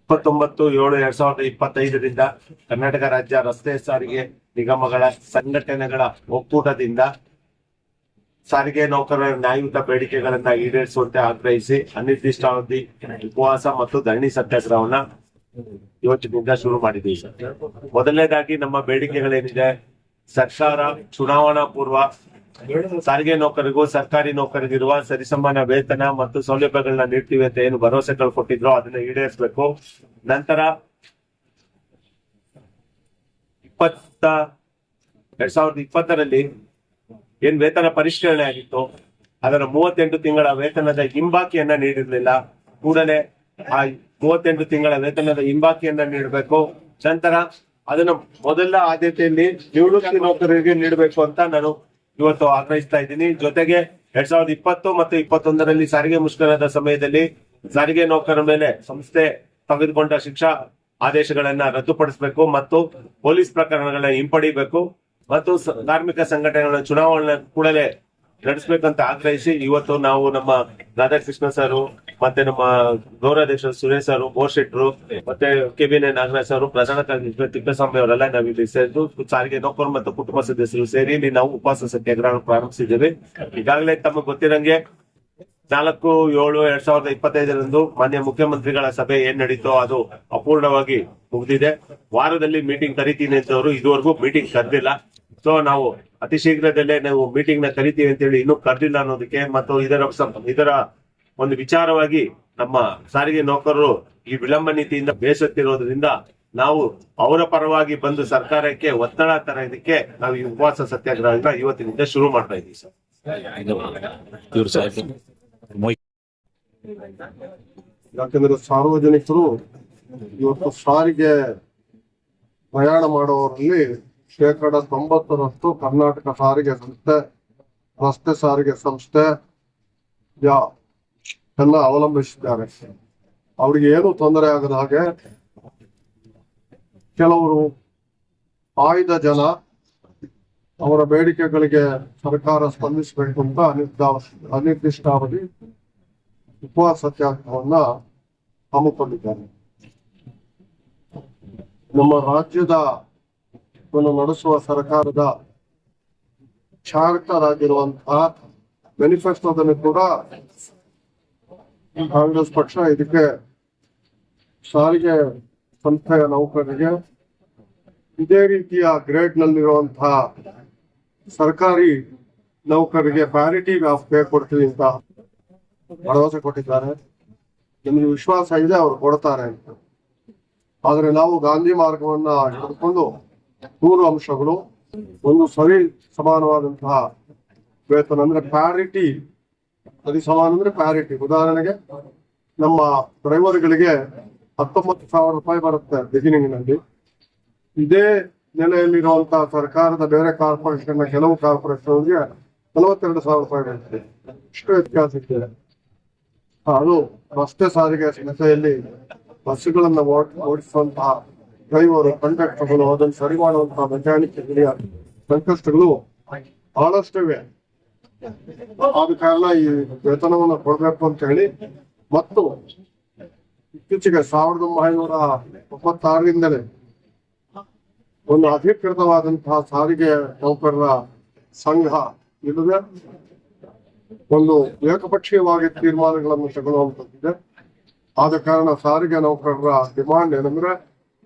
ಇಪ್ಪತ್ತೊಂಬತ್ತು ಏಳು ಎರಡ್ ಸಾವಿರದ ಇಪ್ಪತ್ತೈದರಿಂದ ಕರ್ನಾಟಕ ರಾಜ್ಯ ರಸ್ತೆ ಸಾರಿಗೆ ನಿಗಮಗಳ ಸಂಘಟನೆಗಳ ಒಕ್ಕೂಟದಿಂದ ಸಾರಿಗೆ ನೌಕರರ ನ್ಯಾಯಯುತ ಬೇಡಿಕೆಗಳನ್ನ ಈಡೇರಿಸುವಂತೆ ಆಗ್ರಹಿಸಿ ಅನಿರ್ದಿಷ್ಟಾವಧಿ ಉಪವಾಸ ಮತ್ತು ಧರಣಿ ಸತ್ಯಾಗ್ರಹವನ್ನ ಇವತ್ತಿನಿಂದ ಶುರು ಮಾಡಿದ್ದೀವಿ ಮೊದಲನೇದಾಗಿ ನಮ್ಮ ಬೇಡಿಕೆಗಳೇನಿದೆ, ಸರ್ಕಾರ ಚುನಾವಣಾ ಪೂರ್ವ ಸಾರಿಗೆ ನೌಕರಿಗೂ ಸರ್ಕಾರಿ ನೌಕರಿಗಿರುವ ಸರಿಸಮಾನ ವೇತನ ಮತ್ತು ಸೌಲಭ್ಯಗಳನ್ನ ನೀಡ್ತೀವಿ ಅಂತ ಏನು ಭರವಸೆಗಳು ಕೊಟ್ಟಿದ್ರು ಅದನ್ನ ಈಡೇರಿಸಬೇಕು. ನಂತರ ಇಪ್ಪತ್ತ, ಎರಡ್ ಸಾವಿರದ ಇಪ್ಪತ್ತರಲ್ಲಿ ಏನ್ ವೇತನ ಪರಿಷ್ಕರಣೆ ಆಗಿತ್ತು, ಅದರ ಮೂವತ್ತೆಂಟು ತಿಂಗಳ ವೇತನದ ಹಿಂಬಾಕಿಯನ್ನ ನೀಡಿರ್ಲಿಲ್ಲ. ಕೂಡಲೇ ಆ ಮೂವತ್ತೆಂಟು ತಿಂಗಳ ವೇತನದ ಹಿಂಬಾಕಿಯನ್ನ ನೀಡಬೇಕು. ನಂತರ ಅದನ್ನ ಮೊದಲ ಆದ್ಯತೆಯಲ್ಲಿ ನಿವೃತ್ತಿ ನೌಕರರಿಗೆ ನೀಡಬೇಕು ಅಂತ ನಾನು ಇವತ್ತು ಆಗ್ರಹಿಸ್ತಾ ಇದ್ದೀನಿ. ಜೊತೆಗೆ ಎರಡ್ ಸಾವಿರದ ಇಪ್ಪತ್ತು ಮತ್ತು ಇಪ್ಪತ್ತೊಂದರಲ್ಲಿ ಸಾರಿಗೆ ಮುಷ್ಕರದ ಸಮಯದಲ್ಲಿ ಸಾರಿಗೆ ನೌಕರರ ಮೇಲೆ ಸಂಸ್ಥೆ ತೆಗೆದುಕೊಂಡ ಶಿಕ್ಷಾ ಆದೇಶಗಳನ್ನ ರದ್ದುಪಡಿಸಬೇಕು ಮತ್ತು ಪೊಲೀಸ್ ಪ್ರಕರಣಗಳನ್ನ ಹಿಂಪಡಿಬೇಕು ಮತ್ತು ಕಾರ್ಮಿಕ ಸಂಘಟನೆಗಳ ಚುನಾವಣೆ ಕೂಡಲೇ ನಡೆಸಬೇಕಂತ ಆಗ್ರಹಿಸಿ ಇವತ್ತು ನಾವು ನಮ್ಮ ರಾಧಾಕೃಷ್ಣ ಸರ್ ಮತ್ತೆ ನಮ್ಮ ಗೌರವಾಧ್ಯಕ್ಷರು ಸುರೇಶ್ ಸರ್ ಬೋರ್ಶೆಟ್ರು ಮತ್ತೆ ಕೆಬಿಎನ್ ನಾಗರಾಜ್ ಅವರು ಪ್ರಧಾನ ಕಾರ್ಯದರ್ಶಿ ತಿಪ್ಪೇಸ್ವಾಮಿ ಅವರೆಲ್ಲ ನಾವಿಲ್ಲಿ ಸೇರಿದ್ದು, ಸಾರಿಗೆ ನೌಕರು ಮತ್ತು ಕುಟುಂಬ ಸದಸ್ಯರು ಸೇರಿ ಇಲ್ಲಿ ನಾವು ಉಪವಾಸ ಸತ್ಯಾಗ್ರಹ ಪ್ರಾರಂಭಿಸಿದ್ದೇವೆ. ಈಗಾಗಲೇ ತಮಗೆ ಗೊತ್ತಿರಂಗೆ ನಾಲ್ಕು, ಏಳು, ಎರಡ್ ಸಾವಿರದ ಇಪ್ಪತ್ತೈದರಂದು ಮಾನ್ಯ ಮುಖ್ಯಮಂತ್ರಿಗಳ ಸಭೆ ಏನ್ ನಡೀತೋ ಅದು ಅಪೂರ್ಣವಾಗಿ ಮುಗಿದಿದೆ. ವಾರದಲ್ಲಿ ಮೀಟಿಂಗ್ ಕರಿತೀನಿ ಅಂತವರು ಇದುವರೆಗೂ ಮೀಟಿಂಗ್ ಕರೆದಿಲ್ಲ. ಸೊ ನಾವು ಅತಿ ಶೀಘ್ರದಲ್ಲೇ ನಾವು ಮೀಟಿಂಗ್ನ ಕರಿತೀವಿ ಅಂತೇಳಿ ಇನ್ನೂ ಕರೆದಿಲ್ಲ ಅನ್ನೋದಕ್ಕೆ ಮತ್ತು ಇದರ ಇದರ ಒಂದು ವಿಚಾರವಾಗಿ ನಮ್ಮ ಸಾರಿಗೆ ನೌಕರರು ಈ ವಿಳಂಬ ನೀತಿಯಿಂದ ಬೇಸತ್ತಿರೋದ್ರಿಂದ ನಾವು ಅವರ ಪರವಾಗಿ ಬಂದು ಸರ್ಕಾರಕ್ಕೆ ಒತ್ತಡ ತರೋದಕ್ಕೆ ನಾವು ಈ ಉಪವಾಸ ಸತ್ಯಾಗ್ರಹ ಇವತ್ತಿನಿಂದ ಶುರು ಮಾಡ್ತಾ ಇದ್ದೀವಿ ಸರ್. ಯಾಕಂದ್ರೆ ಸಾರ್ವಜನಿಕರು ಇವತ್ತು ಸಾರಿಗೆ ಪ್ರಯಾಣ ಮಾಡುವವರಲ್ಲಿ ಶೇಕಡ ತೊಂಬತ್ತರಷ್ಟು ಕರ್ನಾಟಕ ಸಾರಿಗೆ ಸಂಸ್ಥೆ ರಸ್ತೆ ಸಾರಿಗೆ ಸಂಸ್ಥೆ ಯಾ ಎಲ್ಲ ಅವಲಂಬಿಸಿದ್ದಾರೆ. ಅವ್ರಿಗೆ ಏನು ತೊಂದರೆ ಆಗದ ಹಾಗೆ ಕೆಲವರು ಆಯ್ದ ಜನ ಅವರ ಬೇಡಿಕೆಗಳಿಗೆ ಸರ್ಕಾರ ಸ್ಪಂದಿಸಬೇಕು ಅಂತ ಅನಿರ್ದ ಅನಿರ್ದಿಷ್ಟಾವಧಿ ಉಪವಾಸ ಸತ್ಯಾಗ್ರಹವನ್ನ ಹಮ್ಮಿಕೊಂಡಿದ್ದಾರೆ. ನಮ್ಮ ರಾಜ್ಯದ ನಡೆಸುವ ಸರ್ಕಾರದ ಚಾರಿತರಾಗಿರುವಂತಹ ಮ್ಯಾನಿಫೆಸ್ಟೋದಲ್ಲಿ ಕೂಡ ಕಾಂಗ್ರೆಸ್ ಪಕ್ಷ ಇದಕ್ಕೆ ಸಾರಿಗೆ ಸಂಸ್ಥೆಯ ನೌಕರರಿಗೆ ಇದೇ ರೀತಿಯ ಗ್ರೇಡ್ ನಲ್ಲಿರುವಂತಹ ಸರ್ಕಾರಿ ನೌಕರರಿಗೆ ಪ್ಯಾರಿಟಿ ಆಫ್ ಪೇ ಕೊಡ್ತೀವಿ ಅಂತ ಭರವಸೆ ಕೊಟ್ಟಿದ್ದಾರೆ. ನಿಮಗೆ ವಿಶ್ವಾಸ ಇದೆ ಅವರು ಕೊಡ್ತಾರೆ ಅಂತ. ಆದ್ರೆ ನಾವು ಗಾಂಧಿ ಮಾರ್ಗವನ್ನ ಹಿಡಿದುಕೊಂಡು ಮೂರು ಅಂಶಗಳು ಒಂದು ಸರಿ ಸಮಾನವಾದಂತಹ ವೇತನ ಅಂದ್ರೆ ಪ್ಯಾರಿಟಿ ಸರಿ ಸಮಾನ ಅಂದ್ರೆ ಪ್ಯಾರಿಟಿ ಉದಾಹರಣೆಗೆ ನಮ್ಮ ಡ್ರೈವರ್ಗಳಿಗೆ ಹತ್ತೊಂಬತ್ತು ಸಾವಿರ ರೂಪಾಯಿ ಬರುತ್ತೆ ಬಿಗಿನಿಂಗ್ನಲ್ಲಿ ಇದೇ ನೆಲೆಯಲ್ಲಿರುವಂತಹ ಸರ್ಕಾರದ ಬೇರೆ ಕಾರ್ಪೊರೇಷನ್, ಕೆಲವು ಕಾರ್ಪೊರೇಷನ್ಗೆ ನಲವತ್ತೆರಡು ಸಾವಿರ ರೂಪಾಯಿ ಬರುತ್ತೆ ಇಷ್ಟು ವ್ಯತ್ಯಾಸ ಇದೆ. ಅದು ರಸ್ತೆ ಸಾರಿಗೆ ಸಂಸ್ಥೆಯಲ್ಲಿ ಬಸ್ಸುಗಳನ್ನ ಓಡ್- ಓಡಿಸುವಂತಹ ಡ್ರೈವರು ಕಂಡಕ್ಟರ್ಗಳು ಅದನ್ನು ಸರಿ ಮಾಡುವಂತಹ ಮೆಕ್ಯಾನಿಕ್ ಸಂಕಷ್ಟಗಳು ಬಹಳಷ್ಟಿವೆ ಆದ ಕಾರಣ ಈ ವೇತನವನ್ನು ಕೊಡಬೇಕು ಅಂತ ಹೇಳಿ ಮತ್ತು ಇತ್ತೀಚೆಗೆ ಸಾವಿರದ ಒಂಬೈನೂರ ತೊಂಬತ್ತಾರರಿಂದಲೇ ಒಂದು ಅಧಿಕೃತವಾದಂತಹ ಸಾರಿಗೆ ನೌಕರರ ಸಂಘ ಇಲ್ಲದೆ ಒಂದು ಏಕಪಕ್ಷೀಯವಾಗಿ ತೀರ್ಮಾನಗಳನ್ನು ತಗೊಳ್ಳುವಂತದ್ದಿದೆ ಆದ ಕಾರಣ ಸಾರಿಗೆ ನೌಕರರ ಡಿಮಾಂಡ್ ಏನಂದ್ರೆ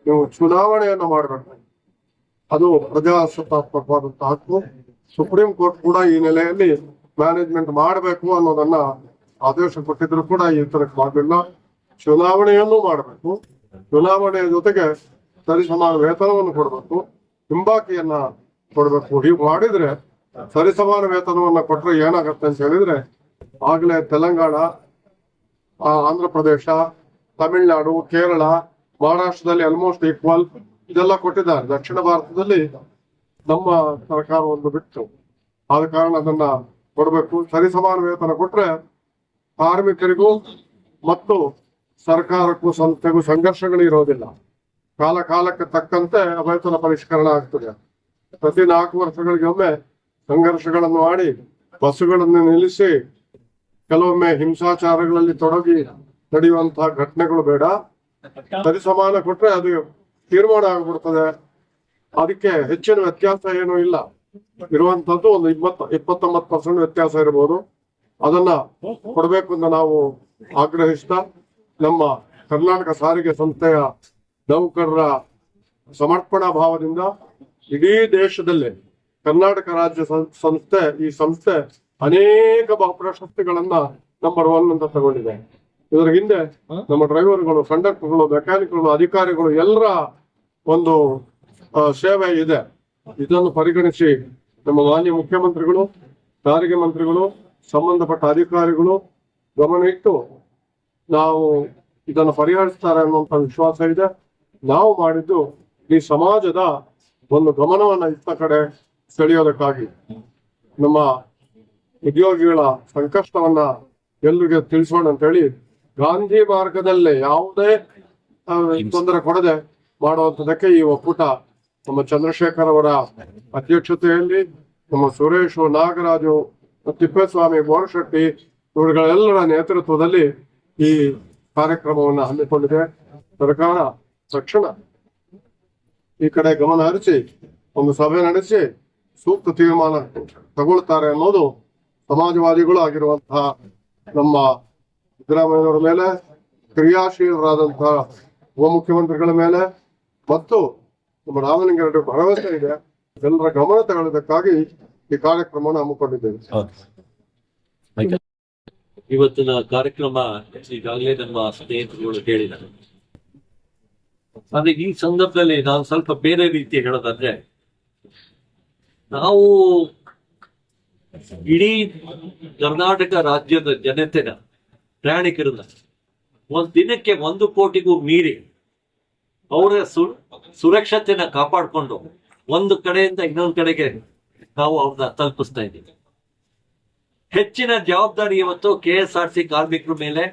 ನೀವು ಚುನಾವಣೆಯನ್ನು ಮಾಡಬೇಕು. ಅದು ಪ್ರಜಾಸತ್ತಾತ್ಮಕವಾದಂತಹ ಹಕ್ಕು. ಸುಪ್ರೀಂ ಕೋರ್ಟ್ ಕೂಡ ಈ ನೆಲೆಯಲ್ಲಿ ಮ್ಯಾನೇಜ್ಮೆಂಟ್ ಮಾಡಬೇಕು ಅನ್ನೋದನ್ನ ಆದೇಶ ಕೊಟ್ಟಿದ್ರು ಕೂಡ ಈ ತರ ಮಾಡಲಿಲ್ಲ. ಚುನಾವಣೆಯನ್ನು ಮಾಡಬೇಕು. ಚುನಾವಣೆಯ ಜೊತೆಗೆ ಸರಿಸಮಾನ ವೇತನವನ್ನು ಕೊಡಬೇಕು. ಹಿಂಬಾಕಿಯನ್ನ ಕೊಡಬೇಕು. ಹೀಗೆ ಮಾಡಿದ್ರೆ ಸರಿಸಮಾನ ವೇತನವನ್ನ ಕೊಟ್ರೆ ಏನಾಗತ್ತೆ ಅಂತ ಹೇಳಿದ್ರೆ ಆಗ್ಲೇ ತೆಲಂಗಾಣ ಆಂಧ್ರ ಪ್ರದೇಶ, ತಮಿಳುನಾಡು, ಕೇರಳ, ಮಹಾರಾಷ್ಟ್ರದಲ್ಲಿ ಆಲ್ಮೋಸ್ಟ್ ಈಕ್ವಲ್ ಇದೆಲ್ಲ ಕೊಟ್ಟಿದ್ದಾರೆ. ದಕ್ಷಿಣ ಭಾರತದಲ್ಲಿ ನಮ್ಮ ಸರ್ಕಾರ ಒಂದು ಬಿಟ್ಟು ಆದ ಕಾರಣ ಅದನ್ನ ಕೊಡಬೇಕು. ಸರಿಸಮಾನ ವೇತನ ಕೊಟ್ರೆ ಕಾರ್ಮಿಕರಿಗೂ ಮತ್ತು ಸರ್ಕಾರಕ್ಕೂ ಸಂಸ್ಥೆಗೂ ಸಂಘರ್ಷಗಳು ಇರೋದಿಲ್ಲ. ಕಾಲ ಕಾಲಕ್ಕೆ ತಕ್ಕಂತೆ ವೇತನ ಪರಿಷ್ಕರಣೆ ಆಗ್ತದೆ. ಪ್ರತಿ ನಾಲ್ಕು ವರ್ಷಗಳಿಗೊಮ್ಮೆ ಸಂಘರ್ಷಗಳನ್ನು ಮಾಡಿ ಬಸ್ಸುಗಳನ್ನು ನಿಲ್ಲಿಸಿ ಕೆಲವೊಮ್ಮೆ ಹಿಂಸಾಚಾರಗಳಲ್ಲಿ ತೊಡಗಿ ನಡೆಯುವಂತಹ ಘಟನೆಗಳು ಬೇಡ. ಸರಿಸಮಾನ ಕೊಟ್ರೆ ಅದು ತೀರ್ಮಾನ ಆಗ್ಬಿಡ್ತದೆ. ಅದಕ್ಕೆ ಹೆಚ್ಚಿನ ವ್ಯತ್ಯಾಸ ಏನೂ ಇಲ್ಲ. ಇರುವಂತದ್ದು ಒಂದು ಇಪ್ಪತ್ತ ಇಪ್ಪತ್ತೊಂಬತ್ತು ಪರ್ಸೆಂಟ್ ವ್ಯತ್ಯಾಸ ಇರಬಹುದು ಅದನ್ನ ಕೊಡಬೇಕು ಅಂತ ನಾವು ಆಗ್ರಹಿಸ್ತಾ ನಮ್ಮ ಕರ್ನಾಟಕ ಸಾರಿಗೆ ಸಂಸ್ಥೆಯ ನೌಕರರ ಸಮರ್ಪಣಾ ಭಾವದಿಂದ ಇಡೀ ದೇಶದಲ್ಲಿ ಕರ್ನಾಟಕ ರಾಜ್ಯ ಸಂಸ್ಥೆ ಈ ಸಂಸ್ಥೆ ಅನೇಕ ಪ್ರಶಸ್ತಿಗಳನ್ನ ನಂಬರ್ ಒನ್ ಅಂತ ತಗೊಂಡಿದೆ. ಇದರ ಹಿಂದೆ ನಮ್ಮ ಡ್ರೈವರ್ಗಳು ಕಂಡಕ್ಟರ್ಗಳು ಮೆಕ್ಯಾನಿಕ್ಗಳು ಅಧಿಕಾರಿಗಳು ಎಲ್ಲರ ಒಂದು ಸೇವೆ ಇದೆ. ಇದನ್ನು ಪರಿಗಣಿಸಿ ನಮ್ಮ ಮಾನ್ಯ ಮುಖ್ಯಮಂತ್ರಿಗಳು, ಸಾರಿಗೆ ಮಂತ್ರಿಗಳು, ಸಂಬಂಧಪಟ್ಟ ಅಧಿಕಾರಿಗಳು ಗಮನ ಇಟ್ಟು ನಾವು ಇದನ್ನು ಪರಿಹರಿಸ್ತಾರೆ ಅನ್ನುವಂತ ವಿಶ್ವಾಸ ಇದೆ. ನಾವು ಮಾಡಿದ್ದು ಈ ಸಮಾಜದ ಒಂದು ಗಮನವನ್ನು ಇತ್ತ ಕಡೆ ಸೆಳೆಯೋದಕ್ಕಾಗಿ. ನಮ್ಮ ಉದ್ಯೋಗಿಗಳ ಸಂಕಷ್ಟವನ್ನ ಎಲ್ರಿಗೆ ತಿಳಿಸೋಣ ಅಂತ ಹೇಳಿ ಗಾಂಧಿ ಮಾರ್ಗದಲ್ಲೇ ಯಾವುದೇ ತೊಂದರೆ ಕೊಡದೆ ಮಾಡುವಂತದಕ್ಕೆ ಈ ಒಕ್ಕೂಟ ನಮ್ಮ ಚಂದ್ರಶೇಖರ್ ಅವರ ಅಧ್ಯಕ್ಷತೆಯಲ್ಲಿ ನಮ್ಮ ಸುರೇಶು, ನಾಗರಾಜು, ತಿಪ್ಪೇಸ್ವಾಮಿ ಬೋರಶೆಟ್ಟಿ ಇವರುಗಳೆಲ್ಲರ ನೇತೃತ್ವದಲ್ಲಿ ಈ ಕಾರ್ಯಕ್ರಮವನ್ನು ಹಮ್ಮಿಕೊಂಡಿದೆ. ಸರ್ಕಾರ ತಕ್ಷಣ ಈ ಕಡೆ ಗಮನ ಹರಿಸಿ, ಒಂದು ಸಭೆ ನಡೆಸಿ ಸೂಕ್ತ ತೀರ್ಮಾನ ತಗೊಳ್ತಾರೆ ಅನ್ನೋದು ಸಮಾಜವಾದಿಗಳು ಆಗಿರುವಂತಹ ನಮ್ಮ ಸಿದ್ದರಾಮಯ್ಯನವರ ಮೇಲೆ, ಕ್ರಿಯಾಶೀಲರಾದಂತಹ ಉಪಮುಖ್ಯಮಂತ್ರಿಗಳ ಮೇಲೆ ಮತ್ತು ನಮ್ಮ ರಾಮಲಿಂಗರ ಭರವಸೆ ಇದೆ. ಎಲ್ಲರ ಗಮನ ತಗೊಳ್ಳೋದಕ್ಕಾಗಿ ಈ ಕಾರ್ಯಕ್ರಮವನ್ನು ಹಮ್ಮಿಕೊಂಡಿದ್ದೇವೆ. ಇವತ್ತಿನ ಕಾರ್ಯಕ್ರಮ ಈಗಾಗಲೇ ನಮ್ಮ ಸ್ನೇಹಿತರುಗಳು ಹೇಳಿದ್ದಾರೆ. ಆದ್ರೆ ಈ ಸಂದರ್ಭದಲ್ಲಿ ನಾನು ಸ್ವಲ್ಪ ಬೇರೆ ರೀತಿ ಹೇಳೋದಂದ್ರೆ ನಾವು ಇಡೀ ಕರ್ನಾಟಕ ರಾಜ್ಯದ ಜನತೆನ ಪ್ರಯಾಣಿಕರನ್ನ ಒಂದ್ ದಿನಕ್ಕೆ ಒಂದು ಕೋಟಿಗೂ ಮೀರಿ ಅವರ ಸು, ಸುರಕ್ಷತೆನ ಕಾಪಾಡಿಕೊಂಡು ಒಂದು ಕಡೆಯಿಂದ ಇನ್ನೊಂದು ಕಡೆಗೆ ನಾವು ಅವ್ರನ್ನ ತಲುಪಿಸ್ತಾ ಇದ್ದೀವಿ. ಹೆಚ್ಚಿನ ಜವಾಬ್ದಾರಿ ಇವತ್ತು ಕೆ ಎಸ್ ಆರ್ ಸಿ ಕಾರ್ಮಿಕರ ಮೇಲೆ,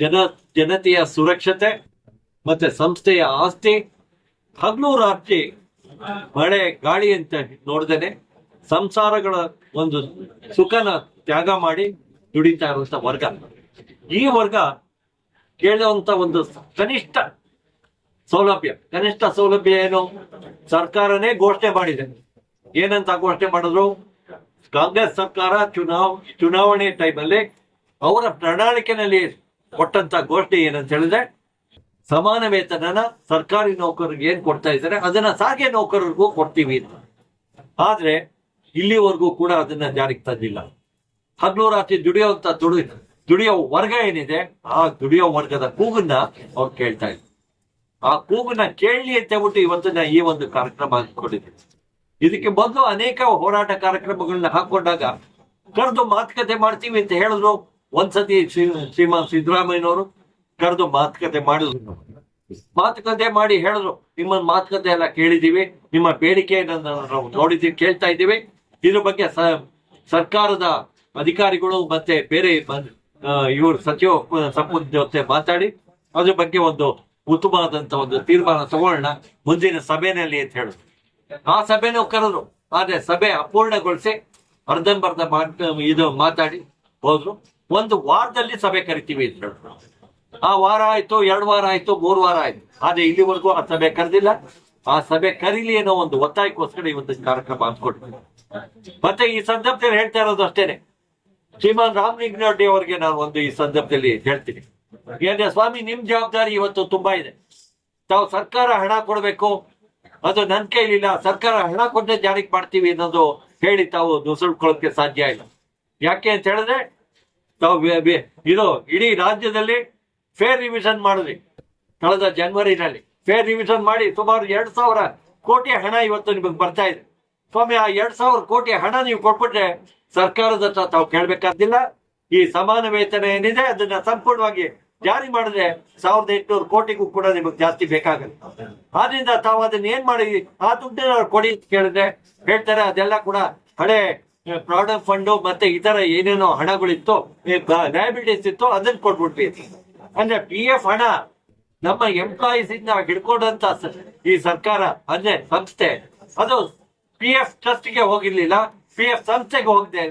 ಜನ, ಜನತೆಯ ಸುರಕ್ಷತೆ ಮತ್ತೆ ಸಂಸ್ಥೆಯ ಆಸ್ತಿ ಹಗಲು ರಾತ್ರಿ ಮಳೆ ಗಾಳಿ ಅಂತ ನೋಡ್ದೇನೆ ಸಂಸಾರಗಳ ಒಂದು ಸುಖನ ತ್ಯಾಗ ಮಾಡಿ ದುಡಿತಾ ಇರುವಂತ ವರ್ಗ. ಈ ವರ್ಗ ಕೇಳುವಂತ ಒಂದು ಕನಿಷ್ಠ ಸೌಲಭ್ಯ, ಕನಿಷ್ಠ ಸೌಲಭ್ಯ ಏನು ಸರ್ಕಾರನೇ ಘೋಷಣೆ ಮಾಡಿದೆ. ಏನಂತ ಘೋಷಣೆ ಮಾಡಿದ್ರು? ಕಾಂಗ್ರೆಸ್ ಸರ್ಕಾರ ಚುನಾವ್, ಚುನಾವಣೆ ಟೈಮಲ್ಲಿ ಅವರ ಪ್ರಣಾಳಿಕೆನಲ್ಲಿ ಕೊಟ್ಟಂತ ಘೋಷಣೆ ಏನಂತ ಹೇಳಿದ್ರೆ, ಸಮಾನ ವೇತನನ ಸರ್ಕಾರಿ ನೌಕರರಿಗೆ ಏನ್ ಕೊಡ್ತಾ ಇದ್ದಾರೆ, ಅದನ್ನ ಸಾರಿಗೆ ನೌಕರರಿಗೂ ಕೊಡ್ತೀವಿ ಅಂತ. ಆದ್ರೆ ಇಲ್ಲಿವರೆಗೂ ಕೂಡ ಅದನ್ನ ಜಾರಿಗೆ ತಂದಿಲ್ಲ. ಹಗ್ಲು ರಾತ್ರಿ ದುಡಿಯುವಂತ ದುಡಿ, ದುಡಿಯೋ ವರ್ಗ ಏನಿದೆ, ಆ ದುಡಿಯೋ ವರ್ಗದ ಕೂಗನ್ನ ಅವ್ರು ಕೇಳ್ತಾ ಇದ್ರು. ಆ ಕೂಗನ್ನ ಕೇಳಲಿ ಅಂತ ಹೇಳ್ಬಿಟ್ಟು ಇವತ್ತಿನ ಈ ಒಂದು ಕಾರ್ಯಕ್ರಮ ಹಾಕೊಂಡಿದ್ದೀನಿ ಇದಕ್ಕೆ ಮೊದಲು ಅನೇಕ ಹೋರಾಟ ಕಾರ್ಯಕ್ರಮಗಳನ್ನ ಹಾಕೊಂಡಾಗ ಕರೆದು ಮಾತುಕತೆ ಮಾಡ್ತೀವಿ ಅಂತ ಹೇಳಿದ್ರು. ಒಂದ್ಸತಿ ಶ್ರೀ- ಶ್ರೀಮಾನ್ ಸಿದ್ದರಾಮಯ್ಯನವರು ಕರೆದು ಮಾತುಕತೆ ಮಾಡಿದ್ರು. ಮಾತುಕತೆ ಮಾಡಿ ಹೇಳಿದ್ರು. ನಿಮ್ಮ ಮಾತುಕತೆ ಎಲ್ಲ ಕೇಳಿದೀವಿ ನಿಮ್ಮ ಬೇಡಿಕೆಯನ್ನ ನಾವು ನೋಡಿದೀವಿ ಕೇಳ್ತಾ ಇದ್ದೀವಿ. ಇದ್ರ ಬಗ್ಗೆ ಸರ್ಕಾರದ ಅಧಿಕಾರಿಗಳು ಮತ್ತೆ ಬೇರೆ ಇವರು ಸಚಿವ ಸಂಪುಟ ಜೊತೆ ಮಾತಾಡಿ ಅದ್ರ ಬಗ್ಗೆ ಒಂದು ಉತ್ತಮವಾದಂತ ಒಂದು ತೀರ್ಮಾನ ತಗೊಳ್ಳೋಣ ಮುಂದಿನ ಸಭೆಯಲ್ಲಿ ಅಂತ ಹೇಳಿದ್ರು ಆ ಸಭೆನೂ ಕರೆದ್ರು. ಆದ್ರೆ ಸಭೆ ಅಪೂರ್ಣಗೊಳಿಸಿ ಅರ್ಧಂಬರ್ಧ ಇದು ಮಾತಾಡಿ ಹೋದ್ರು. ಒಂದು ವಾರದಲ್ಲಿ ಸಭೆ ಕರಿತೀವಿ ಅಂತ ಹೇಳಿದ್ರು ಆ ವಾರ ಆಯ್ತು, ಎರಡು ವಾರ ಆಯ್ತು, ಮೂರು ವಾರ ಆಯ್ತು. ಆದ್ರೆ ಇಲ್ಲಿವರೆಗೂ ಆ ಸಭೆ ಕರೆದಿಲ್ಲ. ಆ ಸಭೆ ಕರೀಲಿ ಅನ್ನೋ ಒಂದು ಒತ್ತಾಯಕ್ಕೋಸ್ಕರ ಇವತ್ತು ಕಾರ್ಯಕ್ರಮ ಹಮ್ಮಿಕೊಡ್ತೀವಿ ಮತ್ತೆ ಈ ಸಂದರ್ಭದಲ್ಲಿ ಹೇಳ್ತಾ ಇರೋದು ಅಷ್ಟೇನೆ. ಶ್ರೀಮಾನ್ ರಾಮಲಿಂಗರೆಡ್ಡಿ ಅವರಿಗೆ ನಾನು ಒಂದು ಈ ಸಂದರ್ಭದಲ್ಲಿ ಹೇಳ್ತೀನಿ. ಏನೇ ಸ್ವಾಮಿ, ನಿಮ್ ಜವಾಬ್ದಾರಿ ಇವತ್ತು ತುಂಬಾ ಇದೆ. ತಾವು ಸರ್ಕಾರ ಹಣ ಕೊಡಬೇಕು, ಅದು ನನ್ನ ಕೈಲಿಲ್ಲ, ಸರ್ಕಾರ ಹಣ ಕೊಟ್ಟೆ ಜಾರಿಗೆ ಮಾಡ್ತೀವಿ ಅನ್ನೋದು ಹೇಳಿ ತಾವು ನುಸುಳ್ಕೊಳ್ಳೋಕೆ ಸಾಧ್ಯ ಇಲ್ಲ. ಯಾಕೆ ಅಂತ ಹೇಳಿದ್ರೆ, ತಾವು ಇದು ಇಡೀ ರಾಜ್ಯದಲ್ಲಿ ಫೇರ್ ರಿವಿಷನ್ ಮಾಡಿದ್ವಿ. ಕಳೆದ ಜನವರಿನಲ್ಲಿ ಫೇರ್ ರಿವಿಷನ್ ಮಾಡಿ ಸುಮಾರು ಎರಡ್ ಸಾವಿರ ಕೋಟಿ ಹಣ ಇವತ್ತು ನಿಮಗೆ ಬರ್ತಾ ಇದೆ. ಸ್ವಾಮಿ, ಆ ಎರಡ್ ಸಾವಿರ ಕೋಟಿ ಹಣ ನೀವು ಕೊಟ್ಬಿಟ್ರೆ ಸರ್ಕಾರದ ತಾವು ಕೇಳ್ಬೇಕಾದಿಲ್ಲ. ಈ ಸಮಾನ ವೇತನ ಏನಿದೆ, ಅದನ್ನ ಸಂಪೂರ್ಣವಾಗಿ ಜಾರಿ ಮಾಡಿದ್ರೆ ಸಾವಿರದ ಎಂಟುನೂರು ಕೋಟಿಗೂ ಕೂಡ ನಿಮಗೆ ಜಾಸ್ತಿ ಬೇಕಾಗಲ್ಲ. ಆದ್ರಿಂದ ತಾವು ಅದನ್ನ ಏನ್ ಮಾಡಿ, ಆ ದುಡ್ಡನ್ನ ಕೊಡಿ ಅಂತ ಕೇಳಿದ್ರೆ ಹೇಳ್ತಾರೆ, ಅದೆಲ್ಲ ಕೂಡ ಹಳೆ ಪ್ರಾಡಕ್ಟ್ ಫಂಡ್ ಮತ್ತೆ ಇತರ ಏನೇನೋ ಹಣಗಳಿತ್ತು ಲಯಬಿಲಿಟೀಸ್ ಇತ್ತು ಅದನ್ನ ಕೊಟ್ಬಿಟ್ವಿ. ಅಂದ್ರೆ ಪಿ ಎಫ್ ಹಣ ನಮ್ಮ ಎಂಪ್ಲಾಯೀಸ್ ಇಂದ ಹಿಡ್ಕೊಂಡಂತ ಈ ಸರ್ಕಾರ, ಅಂದ್ರೆ ಸಂಸ್ಥೆ, ಅದು ಪಿ ಎಫ್ ಟ್ರಸ್ಟ್ಗೆ ಹೋಗಿರ್ಲಿಲ್ಲ ಪಿ ಎಫ್ ಸಂಸ್ಥೆಗೆ ಹೋಗದೆ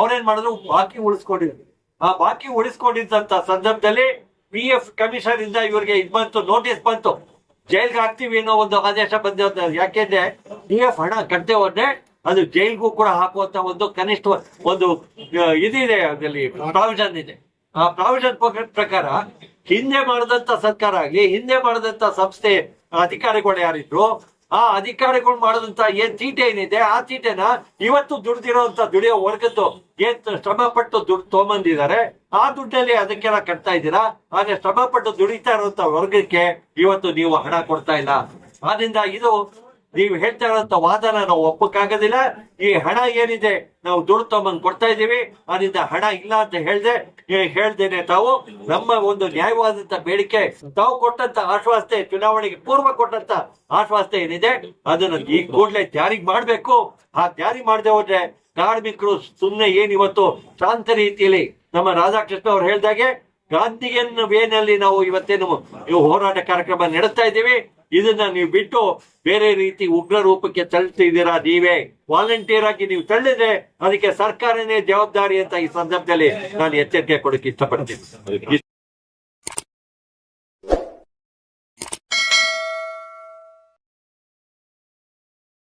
ಅವ್ರೇನ್ ಮಾಡಿದ್ರು? ಬಾಕಿ ಉಳಿಸ್ಕೊಂಡಿದ್ರು. ಆ ಬಾಕಿ ಉಳಿಸ್ಕೊಂಡಿದ್ದಂತ ಸಂದರ್ಭದಲ್ಲಿ ಪಿ ಎಫ್ ಕಮಿಷನ್ ಇಂದ ಇವ್ರಿಗೆ ಇದ್ ಬಂತು ನೋಟಿಸ್ ಬಂತು. ಜೈಲ್ಗೆ ಹಾಕ್ತಿವಿ ಅನ್ನೋ ಒಂದು ಆದೇಶ ಬಂದ ಯಾಕೆಂದ್ರೆ ಪಿ ಎಫ್ ಹಣ ಕಟ್ಟದೆ ಹೋದ್ರೆ ಅದು ಜೈಲ್ಗೂ ಕೂಡ ಹಾಕುವಂತ ಒಂದು ಕನಿಷ್ಠ ಒಂದು ಇದಿದೆ ಅದರಲ್ಲಿ ಪ್ರಾವಿಷನ್ ಇದೆ. ಆ ಪ್ರಾವಿಷನ್ ಪ್ರಕಾರ ಹಿಂದೆ ಮಾಡಿದಂತ ಸರ್ಕಾರ ಆಗ್ಲಿ, ಹಿಂದೆ ಮಾಡಿದಂತ ಸಂಸ್ಥೆ ಅಧಿಕಾರಿಗಳು ಯಾರಿದ್ರು ಆ ಅಧಿಕಾರಿಗಳು ಮಾಡಿದಂತ ಏನ್ ತೀಟೆ ಏನಿದೆ? ಆ ತೀಟೆನ ಇವತ್ತು ದುಡ್ದಿರೋಂತ ದುಡಿಯೋ ವರ್ಗದ್ದು ಏನ್ ಶ್ರಮ ಪಟ್ಟು ದುಡ್ಡು ತಗೊಂಬಂದಿದ್ದಾರೆ, ಆ ದುಡ್ಡಲ್ಲಿ ಅದಕ್ಕೆಲ್ಲ ಕಟ್ತಾ ಇದ್ದೀರಾ? ಆದ್ರೆ ಶ್ರಮ ಪಟ್ಟು ದುಡಿತಾ ಇರುವಂತ ವರ್ಗಕ್ಕೆ ಇವತ್ತು ನೀವು ಹಣ ಕೊಡ್ತಾ ಇಲ್ಲ. ಆದ್ರಿಂದ ಇದು ನೀವು ಹೇಳ್ತಾ ಇರೋಂತ ವಾದನ ನಾವು ಒಪ್ಪಕ್ಕಾಗೋದಿಲ್ಲ. ಈ ಹಣ ಏನಿದೆ ನಾವು ದುಡ್ಡು ತಗೊಂಬಂದು ಕೊಡ್ತಾ ಇದ್ದೀವಿ. ಅದರಿಂದ ಹಣ ಇಲ್ಲ ಅಂತ ಹೇಳ್ದೆ ಹೇಳ್ದೇನೆ ತಾವು. ನಮ್ಮ ಒಂದು ನ್ಯಾಯವಾದಂತ ಬೇಡಿಕೆ, ತಾವು ಕೊಟ್ಟಂತ ಆಶ್ವಾಸನೆ ಚುನಾವಣೆಗೆ ಪೂರ್ವ ಕೊಟ್ಟಂತ ಆಶ್ವಾಸನೆ ಏನಿದೆ, ಅದನ್ನು ಈ ಕೂಡಲೇ ತ್ಯಾರಿ ಮಾಡ್ಬೇಕು. ಆ ತ್ಯಾರಿ ಮಾಡದೆ ಹೋದ್ರೆ ಕಾರ್ಮಿಕರು ಸುಮ್ಮನೆ ಏನ್ ಇವತ್ತು ಶಾಂತ ರೀತಿಯಲ್ಲಿ ನಮ್ಮ ರಾಧಾಕೃಷ್ಣ ಅವ್ರು ಹೇಳ್ದಾಗೆ, ಗಾಂಧಿಯನ್ ವೇನಲ್ಲಿ ನಾವು ಇವತ್ತೇನು ಇವು ಹೋರಾಟ ಕಾರ್ಯಕ್ರಮ ನಡೆಸ್ತಾ ಇದ್ದೀವಿ. ಇದನ್ನ ನೀವು ಬಿಟ್ಟು ಬೇರೆ ರೀತಿ ಉಗ್ರ ರೂಪಕ್ಕೆ ತಳ್ಳುತ್ತಿದ್ದೀರಾ ನೀವೇ? ವಾಲಂಟಿಯರ್ ಆಗಿ ನೀವು ತಳ್ಳಿದ್ರೆ ಅದಕ್ಕೆ ಸರ್ಕಾರನೇ ಜವಾಬ್ದಾರಿ ಅಂತ ಈ ಸಂದರ್ಭದಲ್ಲಿ ನಾನು ಎಚ್ಚರಿಕೆ ಕೊಡಕ್ಕೆ ಇಷ್ಟಪಡ್ತೀನಿ.